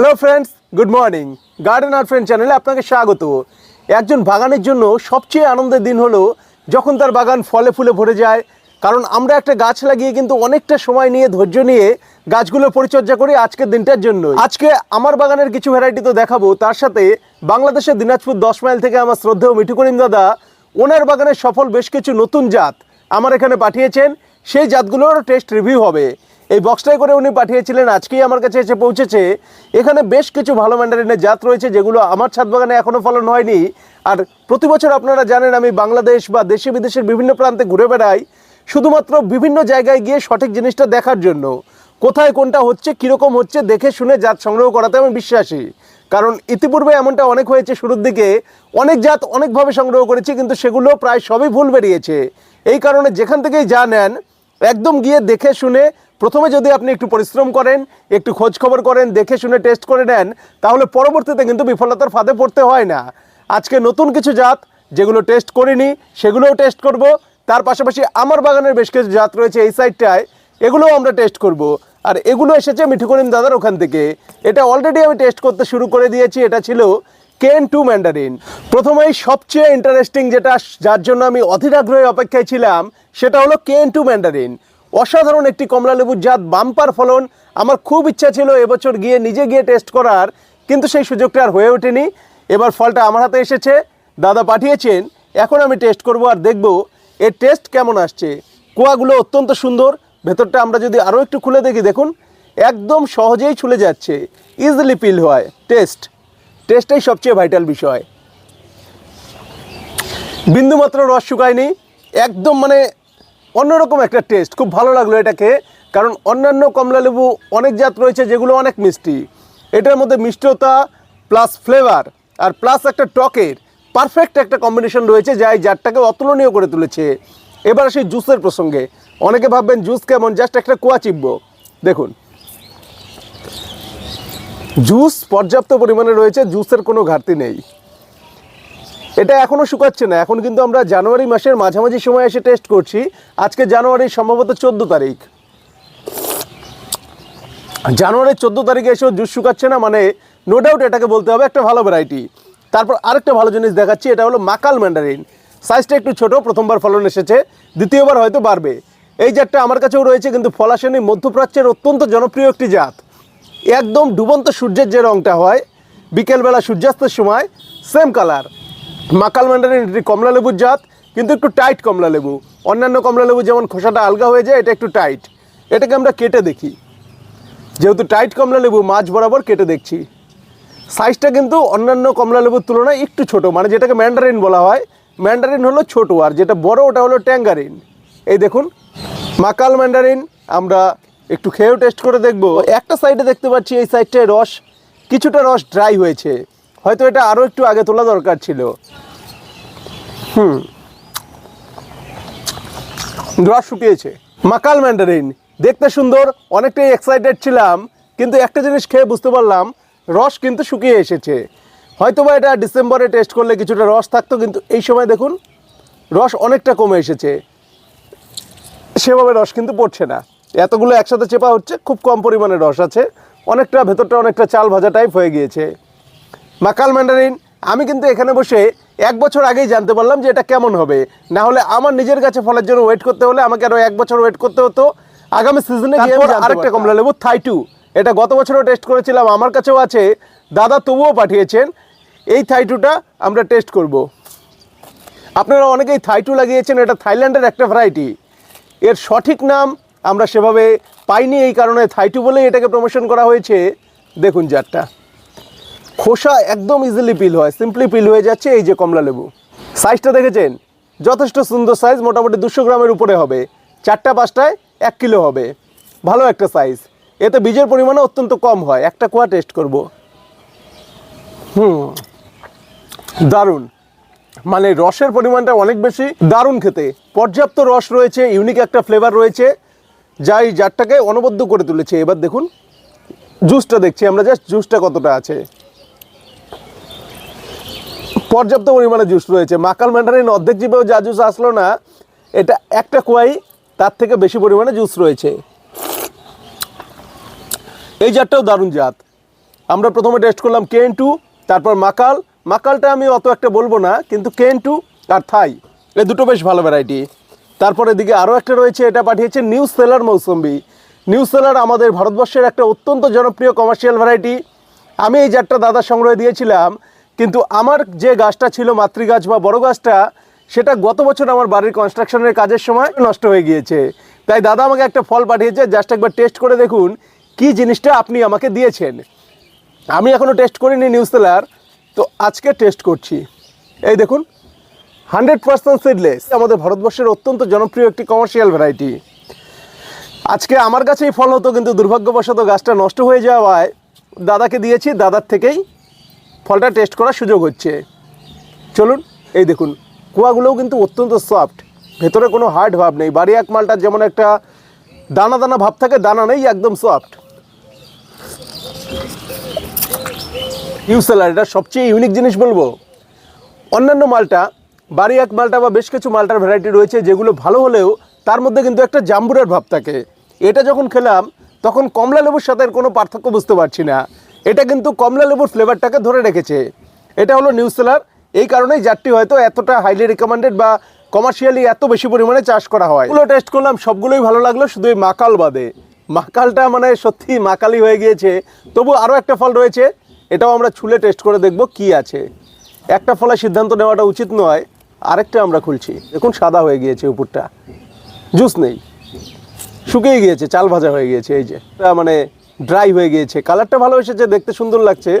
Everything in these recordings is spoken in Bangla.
Hello friends good morning garden আর ফ্রেন্ড চ্যানেলে আপনাকে স্বাগত। একজন বাগানের জন্য সবচেয়ে আনন্দের দিন হলো যখন তার বাগান ফলে ফুলে ভরে যায়। কারণ আমরা একটা গাছ লাগিয়ে কিন্তু অনেকটা সময় নিয়ে ধৈর্য নিয়ে গাছগুলো পরিচর্যা করি আজকের দিনটার জন্য আজকে আমার বাগানের কিছু ভ্যারাইটি তো দেখাবো। তার সাথে বাংলাদেশের দিনাজপুর দশ মাইল থেকে আমার শ্রদ্ধেয় মিঠু করিম দাদা, ওনার বাগানের সফল বেশ কিছু নতুন জাত আমার এখানে পাঠিয়েছেন। সেই জাতগুলোর টেস্ট রিভিউ হবে। এই বক্সটাই করে উনি পাঠিয়েছিলেন। আজকেই আমার কাছে এসে পৌঁছেছে। এখানে বেশ কিছু ভালো ম্যান্ডারিনের জাত রয়েছে, যেগুলো আমার ছাদ বাগানে এখনও ফলন হয়নি। আর প্রতি বছর আপনারা জানেন, আমি বাংলাদেশ বা দেশে বিদেশের বিভিন্ন প্রান্তে ঘুরে বেড়াই, শুধুমাত্র বিভিন্ন জায়গায় গিয়ে সঠিক জিনিসটা দেখার জন্য। কোথায় কোনটা হচ্ছে, কীরকম হচ্ছে, দেখে শুনে জাত সংগ্রহ করাতে আমি বিশ্বাসী। কারণ ইতিপূর্বে এমনটা অনেক হয়েছে শুরুর দিকে, অনেক জাত অনেকভাবে সংগ্রহ করেছি, কিন্তু সেগুলো প্রায় সবই ভুল বেরিয়েছে। এই কারণে যেখান থেকেই যা নেন, একদম গিয়ে দেখে শুনে প্রথমে যদি আপনি একটু পরিশ্রম করেন, একটু খোঁজ খবর করেন, দেখে শুনে টেস্ট করে নেন, তাহলে পরবর্তীতে কিন্তু বিফলতার ফাঁদে পড়তে হয় না। আজকে নতুন কিছু জাত যেগুলো টেস্ট করিনি, সেগুলোও টেস্ট করব। তার পাশাপাশি আমার বাগানের বেশ কিছু জাত রয়েছে এই সাইডটায় এগুলোও আমরা টেস্ট করব। আর এগুলো এসেছে মিঠু করিম দাদার ওখান থেকে। এটা অলরেডি আমি টেস্ট করতে শুরু করে দিয়েছি, এটা ছিল কেন টু ম্যান্ডারিন প্রথমেই সবচেয়ে ইন্টারেস্টিং যেটা, যার জন্য আমি অধীর আগ্রহে অপেক্ষায় ছিলাম, সেটা হলো কেন টু ম্যান্ডারিন অসাধারণ একটি কমলা লেবুর জাত, বাম্পার ফলন। আমার খুব ইচ্ছা ছিল এবছর গিয়ে নিজে গিয়ে টেস্ট করার, কিন্তু সেই সুযোগটা আর হয়ে ওঠেনি। এবার ফলটা আমার হাতে এসেছে, দাদা পাঠিয়েছেন, এখন আমি টেস্ট করব আর দেখব এর টেস্ট কেমন আসছে। কুয়াগুলো অত্যন্ত সুন্দর, ভেতরটা আমরা যদি আরও একটু খুলে দেখি, দেখুন, একদম সহজেই ছুলে যাচ্ছে ইজিলি পিল হয়, টেস্ট, টেস্টটাই সবচেয়ে ভাইটাল বিষয়। বিন্দুমাত্র রস শুকায়নি, একদম মানে অন্যরকম একটা টেস্ট খুব ভালো লাগল এটাকে। কারণ অন্যান্য কমলা লেবু অনেক জাত রয়েছে যেগুলো অনেক মিষ্টি। এটার মধ্যে মিষ্টতা প্লাস ফ্লেভার আর প্লাস একটা টকের পারফেক্ট একটা কম্বিনেশন রয়েছে যা এই জাতটাকে অতুলনীয় করে তুলেছে। এবার সেই জুসের প্রসঙ্গে। অনেকে ভাববেন জুস কেমন? জাস্ট একটা কুয়া চিপব। দেখুন। জুস পর্যাপ্ত পরিমাণে রয়েছে জুসের কোনো ঘাটতি নেই। এটা এখনও শুকাচ্ছে না। এখন কিন্তু আমরা জানুয়ারি মাসের মাঝামাঝি সময় এসে টেস্ট করছি। আজকে জানুয়ারির সম্ভবত চোদ্দ তারিখ। জানুয়ারির চোদ্দ তারিখে এসেও জুস শুকাচ্ছে না মানে নো ডাউট এটাকে বলতে হবে একটা ভালো ভ্যারাইটি তারপর আরেকটা ভালো জিনিস দেখাচ্ছি, এটা হলো মাকাল ম্যান্ডারিন সাইজটা একটু ছোট, প্রথমবার ফলন এসেছে, দ্বিতীয়বার হয়তো বাড়বে। এই জাতটা আমার কাছেও রয়েছে, কিন্তু ফলাশনি মধ্যপ্রাচ্যের অত্যন্ত জনপ্রিয় একটি জাত। একদম ডুবন্ত সূর্যের যে রঙটা হয়, বিকেলবেলা সূর্যাস্তের সময় সেম কালার মাকাল ম্যান্ডারিন এটি কমলা লেবুর জাত, কিন্তু একটু টাইট কমলা লেবু। অন্যান্য কমলা লেবু যেমন খোসাটা আলগা হয়ে যায়, এটা একটু টাইট। এটাকে আমরা কেটে দেখি। যেহেতু টাইট কমলা লেবু, মাছ বরাবর কেটে দেখছি। সাইজটা কিন্তু অন্যান্য কমলা লেবুর তুলনায় একটু ছোট মানে যেটাকে ম্যান্ডারিন বলা হয়। ম্যান্ডারিন হলো ছোট, আর যেটা বড় ওটা হলো ট্যাঙ্গারিন। এই দেখুন, মাকাল ম্যান্ডারিন, আমরা একটু খেয়েও টেস্ট করে দেখব। একটা সাইডে দেখতে পাচ্ছি, এই সাইডটায় রস, কিছুটা রস ড্রাই হয়েছে। হয়তো এটা আরও একটু আগে তোলা দরকার ছিল। হুম। রস শুকিয়েছে। মাকাল ম্যান্ডারিন দেখতে সুন্দর, অনেকটাই এক্সাইটেড ছিলাম, কিন্তু একটা জিনিস খেয়ে বুঝতে পারলাম, রস কিন্তু শুকিয়ে এসেছে। হয়তোবা এটা ডিসেম্বরে টেস্ট করলে কিছুটা রস থাকতো, কিন্তু এই সময় দেখুন, রস অনেকটা কমে এসেছে। সেভাবে রস কিন্তু পড়ছে না। এতগুলো একসাথে চেপা হচ্ছে, খুব কম পরিমাণে রস আছে। অনেকটা ভেতরটা অনেকটা চাল ভাজা টাইপ হয়ে গিয়েছে। মাকাল ম্যান্ডারিন আমি কিন্তু এখানে বসে এক বছর আগেই জানতে পারলাম যে এটা কেমন হবে। না হলে আমার নিজের কাছে ফলের জন্য ওয়েট করতে হলে আমাকে আরও এক বছর ওয়েট করতে হতো। আগামী সিজনে আরেকটা কমলা লেবু থাই টু এটা গত বছরও টেস্ট করেছিলাম আমার কাছেও আছে। দাদা তবুও পাঠিয়েছেন। এই থাই টুটা আমরা টেস্ট করব। আপনারা অনেকেই থাই টু লাগিয়েছেন এটা থাইল্যান্ডের একটা ভ্যারাইটি এর সঠিক নাম আমরা সেভাবে পাইনি এই কারণে থাইটু বলেই এটাকে প্রমোশন করা হয়েছে। দেখুন জাতটা খোসা একদম ইজিলি পিল হয় সিম্পলি পিল হয়ে যাচ্ছে এই যে কমলা লেবু। সাইজটা দেখেছেন? যথেষ্ট সুন্দর সাইজ মোটামুটি দুশো গ্রামের উপরে হবে। চারটা পাঁচটায় এক কিলো হবে। ভালো একটা সাইজ এতে বীজের পরিমাণও অত্যন্ত কম হয়। একটা কোয়া টেস্ট করব। হুম। দারুণ। মানে রসের পরিমাণটা অনেক বেশি। দারুণ খেতে। পর্যাপ্ত রস রয়েছে ইউনিক একটা ফ্লেভার রয়েছে, যা এই জারটাকে অনবদ্য করে তুলেছে। এবার দেখুন জুসটা দেখছি। আমরা জাস্ট জুসটা কতটা আছে। পর্যাপ্ত পরিমাণে জুস রয়েছে। মাকাল ম্যান্ডারিন অর্ধেক জিভেও যা জুস আসলো না, এটা একটা কুয়াই, তার থেকে বেশি পরিমাণে জুস রয়েছে। এই জাতটাও দারুণ জাত। আমরা প্রথমে টেস্ট করলাম কেন টু তারপর মাকাল। মাকালটা আমি অত একটা বলব না, কিন্তু কেন টু আর থাই এই দুটো বেশ ভালো ভ্যারাইটি তারপরে এদিকে আরও একটা রয়েছে, এটা পাঠিয়েছে new seller mosambi new seller আমাদের ভারতবর্ষের একটা অত্যন্ত জনপ্রিয় কমার্শিয়াল ভ্যারাইটি আমি এই জাতটা দাদা সংগ্রহে দিয়েছিলাম। কিন্তু আমার যে গাছটা ছিল, মাতৃগাছ বা বড় গাছটা, সেটা গত বছর আমার বাড়ির কনস্ট্রাকশনের কাজের সময় নষ্ট হয়ে গিয়েছে। তাই দাদা আমাকে একটা ফল পাঠিয়েছে জাস্ট একবার টেস্ট করে দেখুন কি জিনিসটা আপনি আমাকে দিয়েছেন। আমি এখনও টেস্ট করিনি নিউজ সেলার তো আজকে টেস্ট করছি। এই দেখুন হান্ড্রেড পার্সেন্ট সিডলেস আমাদের ভারতবর্ষের অত্যন্ত জনপ্রিয় একটি কমার্শিয়াল ভ্যারাইটি আজকে আমার কাছেই ফল হতো, কিন্তু দুর্ভাগ্যবশত গাছটা নষ্ট হয়ে যাওয়ায় দাদাকে দিয়েছি, দাদার থেকেই ফলটা টেস্ট করার সুযোগ হচ্ছে। চলুন, এই দেখুন, কুয়াগুলোও কিন্তু অত্যন্ত সফট ভেতরে কোনো হার্ড ভাব নেই। বাড়ি এক মালটার যেমন একটা দানা দানা ভাব থাকে, দানা নেই, একদম সফট ইউসেলার এটা সবচেয়ে ইউনিক জিনিস বলব। অন্যান্য মালটা বাড়ি এক মালটা বা বেশ কিছু মালটার ভ্যারাইটি রয়েছে, যেগুলো ভালো হলেও তার মধ্যে কিন্তু একটা জাম্বুরের ভাব থাকে। এটা যখন খেলাম, তখন কমলা লেবুর সাথে কোনো পার্থক্য বুঝতে পারছি না। এটা কিন্তু কমলা লেবুর ফ্লেভারটাকে ধরে রেখেছে। এটা হলো নিউ সেলার। এই কারণেই জাতটি হয়তো এতটা হাইলি রিকমেন্ডেড বা কমার্শিয়ালি এত বেশি পরিমাণে চাষ করা হয়। এগুলো টেস্ট করলাম, সবগুলোই ভালো লাগল, শুধু এই মাকাল বাদে। মাকালটা মানে সত্যি মাকালি হয়ে গিয়েছে। তবু আরও একটা ফল রয়েছে, এটাও আমরা ছুলে টেস্ট করে দেখব কি আছে। একটা ফলে সিদ্ধান্ত নেওয়াটা উচিত নয়, আরেকটা আমরা খুলছি। দেখুন, সাদা হয়ে গিয়েছে উপরটা। জুস নেই। শুকিয়ে গিয়েছে, চাল ভাজা হয়ে গিয়েছে, এই যে। মানে ড্রাই হয়ে গিয়েছে। কালারটা ভালো এসেছে, দেখতে সুন্দর লাগছে,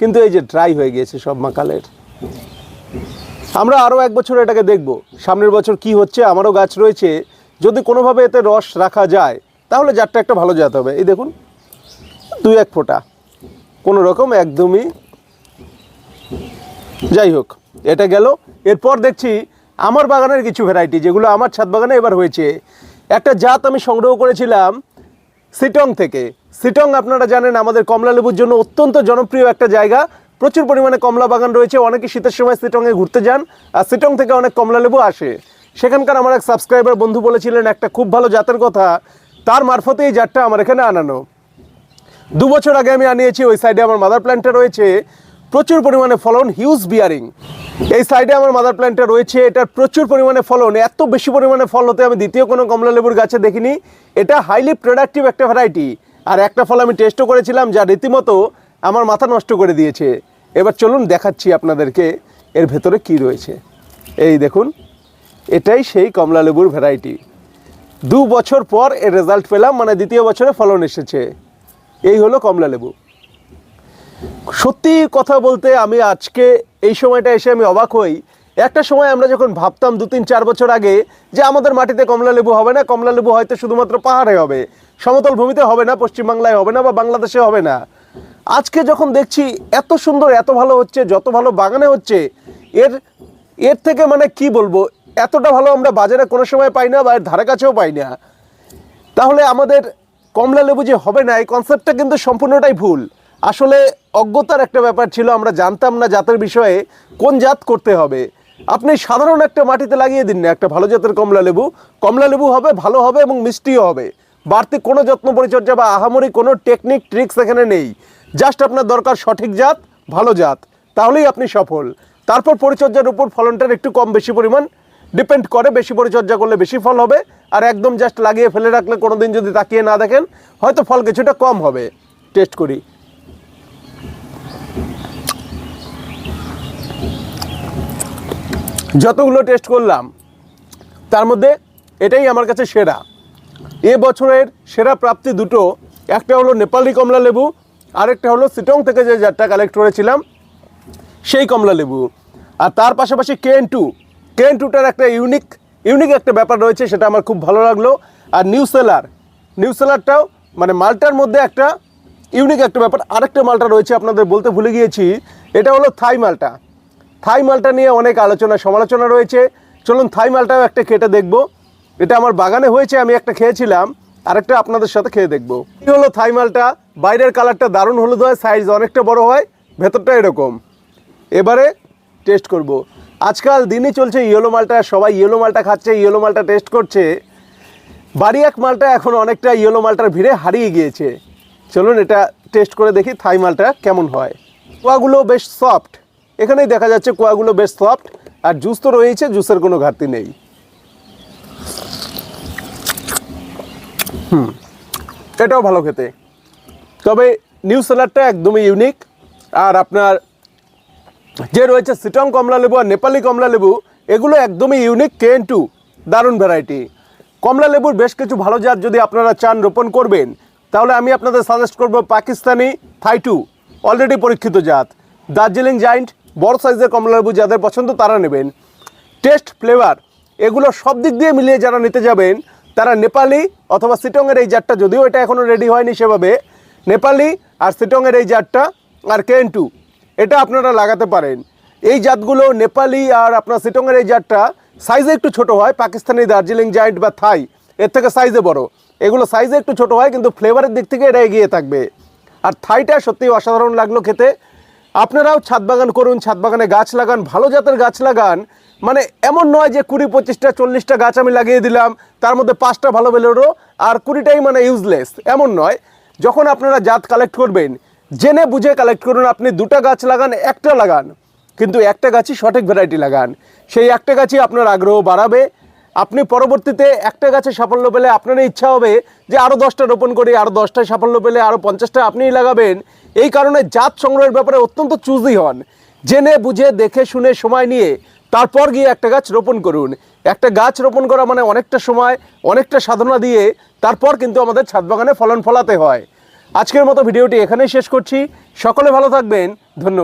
কিন্তু এই যে ড্রাই হয়ে গিয়েছে সব মাকালের। আমরা আরও এক বছর এটাকে দেখব, সামনের বছর কি হচ্ছে, আমারও গাছ রয়েছে। যদি কোনোভাবে এতে রস রাখা যায়, তাহলে জাতটা একটা ভালো জাত হবে। এই দেখুন, দুই এক ফোঁটা। কোনো রকম, একদমই। যাই হোক, এটা গেল। এরপর দেখছি, আমার বাগানের কিছু ভ্যারাইটি যেগুলো আমার ছাদ বাগানে এবার হয়েছে। একটা জাত আমি সংগ্রহ করেছিলাম, সিটং থেকে। সিটং আপনারা জানেন আমাদের কমলা লেবুর জন্য অত্যন্ত জনপ্রিয় একটা জায়গা। প্রচুর পরিমাণে কমলা বাগান রয়েছে, অনেকে শীতের সময় সিটংয়ে ঘুরতে যান। আর সিটং থেকে অনেক কমলা লেবু আসে। সেখানকার আমার এক সাবস্ক্রাইবার বন্ধু বলেছিলেন, একটা খুব ভালো জাতের কথা, তার মারফতে এই জাতটা আমার এখানে আনানো। দু বছর আগে আমি আনিয়েছি, ওই সাইডে আমার মাদার প্ল্যান্টটা রয়েছে। প্রচুর পরিমাণে ফলন হিউজ বিয়ারিং এই সাইডে আমার মাদার প্ল্যান্টটা রয়েছে, এটার প্রচুর পরিমাণে ফলন, এত বেশি পরিমাণে ফল হতে আমি দ্বিতীয় কোনো কমলা লেবুর গাছে দেখিনি। এটা হাইলি প্রোডাক্টিভ একটা ভ্যারাইটি আর একটা ফল আমি টেস্টও করেছিলাম যা রীতিমতো আমার মাথা নষ্ট করে দিয়েছে। এবার চলুন দেখাচ্ছি আপনাদেরকে এর ভেতরে কি রয়েছে। এই দেখুন, এটাই সেই কমলা লেবুর ভ্যারাইটি দু বছর পর এর রেজাল্ট পেলাম মানে দ্বিতীয় বছরে ফলন এসেছে। এই হলো কমলা লেবু। সত্যি কথা বলতে আমি আজকে এই সময়টা এসে আমি অবাক হই একটা সময় আমরা যখন ভাবতাম দু তিন চার বছর আগে যে আমাদের মাটিতে কমলা লেবু হবে না, কমলা লেবু হয়তো শুধুমাত্র পাহাড়ে হবে, সমতল ভূমিতে হবে না, পশ্চিমবাংলায় হবে না বা বাংলাদেশে হবে না। আজকে যখন দেখছি এত সুন্দর, এত ভালো হচ্ছে, যত ভালো বাগানে হচ্ছে, এর এর থেকে মানে কি বলব, এতটা ভালো আমরা বাজারে কোনো সময় পাই না বা এর ধারে কাছেও পাই না। তাহলে আমাদের কমলা লেবু যে হবে না, এই কনসেপ্টটা কিন্তু সম্পূর্ণটাই ভুল। আসলে অজ্ঞতার একটা ব্যাপার ছিল, আমরা জানতাম না জাতের বিষয়ে কোন জাত করতে হবে। আপনি সাধারণ একটা মাটিতে লাগিয়ে দিন না, একটা ভালো জাতের কমলা লেবু। কমলা লেবু হবে, ভালো হবে এবং মিষ্টিও হবে। বাড়তি কোনো যত্ন পরিচর্যা বা আহামরি কোনো টেকনিক, ট্রিক্স এখানে নেই। জাস্ট আপনার দরকার সঠিক জাত, ভালো জাত। তাহলেই আপনি সফল। তারপর পরিচর্যার উপর ফলনটার একটু কম বেশি পরিমাণ ডিপেন্ড করে, বেশি পরিচর্যা করলে বেশি ফল হবে। আর একদম জাস্ট লাগিয়ে ফেলে রাখলে কোনো দিন যদি তাকিয়ে না দেখেন, হয়তো ফল কিছুটা কম হবে। টেস্ট করি। যতগুলো টেস্ট করলাম, তার মধ্যে এটাই আমার কাছে সেরা। এ বছরের সেরা প্রাপ্তি দুটো, একটা হলো নেপালি কমলা লেবু, আরেকটা হলো সিটং থেকে যে জারটা কালেক্ট করেছিলাম, সেই কমলা লেবু। আর তার পাশাপাশি কেএন টু কেএন টুটার একটা ইউনিক ইউনিক একটা ব্যাপার রয়েছে, সেটা আমার খুব ভালো লাগল। আর নিউ সেলার নিউ সেলারটাও মানে মালটার মধ্যে একটা ইউনিক একটা ব্যাপার। আরেকটা মালটা রয়েছে, আপনাদের বলতে ভুলে গিয়েছি, এটা হলো থাই মালটা। থাই মালটা নিয়ে অনেক আলোচনা সমালোচনা রয়েছে। চলুন থাই মালটাও একটা কেটে দেখব। এটা আমার বাগানে হয়েছে, আমি একটা খেয়েছিলাম। আরেকটা আপনাদের সাথে খেয়ে দেখব। এই হলো থাই মালটা বাইরের কালারটা দারুণ হলুদ হয় সাইজ অনেকটা বড় হয়, ভেতরটা এরকম। এবারে টেস্ট করব। আজকাল দিনই চলছে ইয়েলো মালটা, সবাই ইয়েলো মালটা খাচ্ছে ইয়েলো মালটা টেস্ট করছে। বাড়ি এক মালটা এখন অনেকটা ইয়েলো মালটার ভিড়ে হারিয়ে গিয়েছে। চলুন এটা টেস্ট করে দেখি থাই মালটা কেমন হয়। কোয়াগুলো বেশ সফট এখানেই দেখা যাচ্ছে কোয়াগুলো বেশ সফট, আর জুস তো রয়েছে জুসের কোনো ঘাটতি নেই। হুম, এটাও ভালো খেতে। তবে নিউ সেলারটা একদমই ইউনিক, আর আপনার যে রয়েছে সিটং কমলা লেবু আর নেপালি কমলা লেবু, এগুলো একদমই ইউনিক কেন টু দারুণ ভ্যারাইটি কমলা লেবুর বেশ কিছু ভালো জাত যদি আপনারা চান রোপণ করবেন, তাহলে আমি আপনাদের সাজেস্ট করব পাকিস্তানি থাই টু অলরেডি পরীক্ষিত জাত। দার্জিলিং জাইন্ট বড় সাইজের কমলা লেবু যাদের পছন্দ তারা নেবেন। টেস্ট ফ্লেভার, এগুলো সব দিক দিয়ে মিলিয়ে যারা নিতে যাবেন, তারা নেপালি অথবা সিটংয়ের এই জাতটা যদিও এটা এখনও রেডি হয়নি সেভাবে, নেপালি আর সিটংয়ের এই জাতটা আর কেন টু এটা আপনারা লাগাতে পারেন। এই জাতগুলো নেপালি আর আপনার সিটংয়ের এই জাতটা সাইজে একটু ছোট হয়, পাকিস্তানি, দার্জিলিং, জায়েন্ট বা থাই, এর থেকে সাইজে বড়। এগুলো সাইজে একটু ছোট হয়, কিন্তু ফ্লেভারের দিক থেকে এটা এগিয়ে থাকবে। আর থাইটা সত্যি অসাধারণ লাগল খেতে। আপনারাও ছাদ বাগান করুন, ছাদ বাগানে গাছ লাগান, ভালো জাতের গাছ লাগান। মানে এমন নয় যে কুড়ি, পঁচিশটা, চল্লিশটা গাছ আমি লাগিয়ে দিলাম, তার মধ্যে পাঁচটা ভালো বেরোলো আর কুড়িটাই মানে ইউজলেস এমন নয়, যখন আপনারা জাত কালেক্ট করবেন, জেনে বুঝে কালেক্ট করুন, আপনি দুটো গাছ লাগান, একটা লাগান। কিন্তু একটা গাছই সঠিক ভ্যারাইটি লাগান। সেই একটা গাছই আপনার আগ্রহ বাড়াবে। আপনি পরবর্তীতে একটা গাছে সাফল্য পেলে আপনার ইচ্ছা হবে যে আরও দশটা রোপণ করি আরও দশটায় সাফল্য পেলে আরও পঞ্চাশটা আপনিই লাগাবেন। এই কারণে জাত সংগ্রহের ব্যাপারে অত্যন্ত চুজি হন। জেনে, বুঝে, দেখে, শুনে, সময় নিয়ে তারপর গিয়ে একটা গাছ রোপণ করুন। একটা গাছ রোপণ করা মানে অনেকটা সময়, অনেকটা সাধনা দিয়ে তারপর কিন্তু আমাদের ছাদ বাগানে ফলন ফলাতে হয়। আজকের মতো ভিডিওটি এখানেই শেষ করছি। সকলে ভালো থাকবেন। ধন্যবাদ।